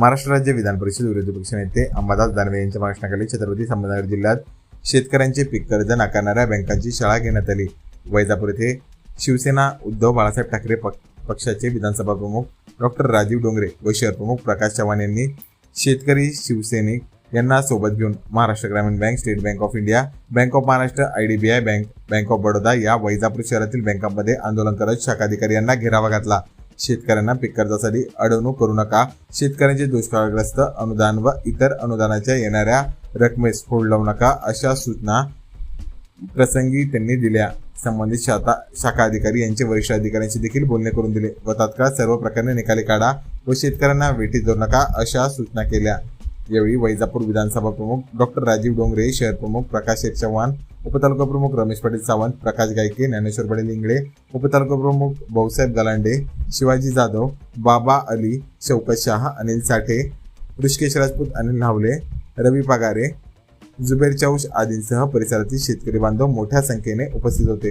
महाराष्ट्र राज्य विधान परिषद विरोधी पक्षनेते अंबादास दानवे यांच्या भाषणाखाली छत्रपती संभाजीनगर जिल्ह्यात शेतकऱ्यांचे पीक कर्ज नाकारणाऱ्या बँकांची शाळा घेण्यात आली. वैजापूर येथे शिवसेना उद्धव बाळासाहेब ठाकरे पक्षाचे विधानसभा प्रमुख डॉक्टर राजीव डोंगरे व शहर प्रमुख प्रकाश चव्हाण यांनी शेतकरी शिवसैनिक यांना सोबत घेऊन Maharashtra Gramin bank state bank of India bank of Maharashtra IDBI bank bank of Baroda या वैजापूर शहरातील बँकांमध्ये आंदोलन करत शाखाधिकारी यांना घेरावा घातला. शेतकऱ्यांना पीक कर्जासाठी अडवणूक करू नका. शेतकऱ्यांचे दुष्काळग्रस्त अनुदान व इतर अनुदानाच्या येणाऱ्या रकमेस फोड लावू नका अशा सूचना प्रसंगी त्यांनी दिल्या. संबंधित शाखा शाखा अधिकारी यांचे वरिष्ठ अधिकाऱ्यांशी देखील बोलणे करून दिले व तात्काळ सर्व प्रकरणे निकाली काढा व शेतकऱ्यांना वेठीत धरू नका अशा सूचना केल्या. यावेळी वैजापूर विधानसभा प्रमुख डॉक्टर राजीव डोंगरे शहर प्रमुख प्रकाश शेख चव्हाण उपतालुका प्रमुख रमेश पाटील सावंत प्रकाश गायके ज्ञानेश्वर पाटील इंगळे उपतालुका प्रमुख भाऊसाहेब गलांडे शिवाजी जाधव बाबा अली शौकत शाह अनिल साठे ऋषिकेश राजपूत अनिल नावले रवी पगारे जुबेर चौश आदींसह परिसरातील शेतकरी बांधव मोठ्या संख्येने उपस्थित होते.